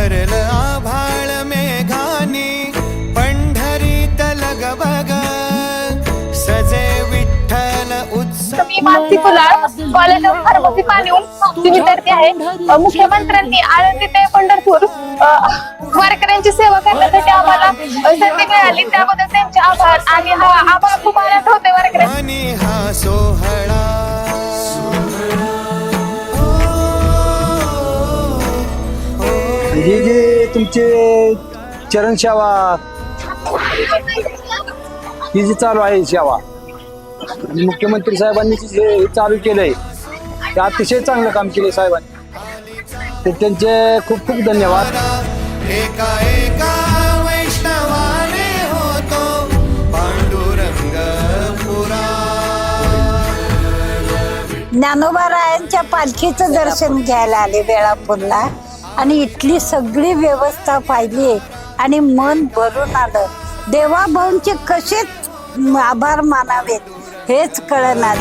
भरल आभाळ मेघानी पंढरीत लग बग सजे विठ्ठल उत्सव. मी Mansi Kulal college of pharmacy पाणीहून विद्यार्थी आहे. मुख्यमंत्र्यांनी आळंदी ते पंढरपूर. वारकऱ्यांची सेवा करण्यासाठी आम्हाला संधी मिळाली. त्याबद्दल त्यांचे आभार. आणि हा आभार खूप आनंद हे जे तुमचे चरण सेवा. ही जी चालू आहे सेवा मुख्यमंत्री साहेबांनी जे हे चालू केलंय ते अतिशय चांगलं काम केलंय साहेबांनी. तर त्यांचे खूप खूप धन्यवाद. एका एका वैष्णवाने होतो पांडुरंग पुरा. ज्ञानोबारायांच्या पालखीचं दर्शन घ्यायला आले वेळापूरला. आणि इथली सगळी व्यवस्था पाहिली. आणि मन भरून आलं. देवाभाऊंचे कसे आभार मानावेत हेच कळणार.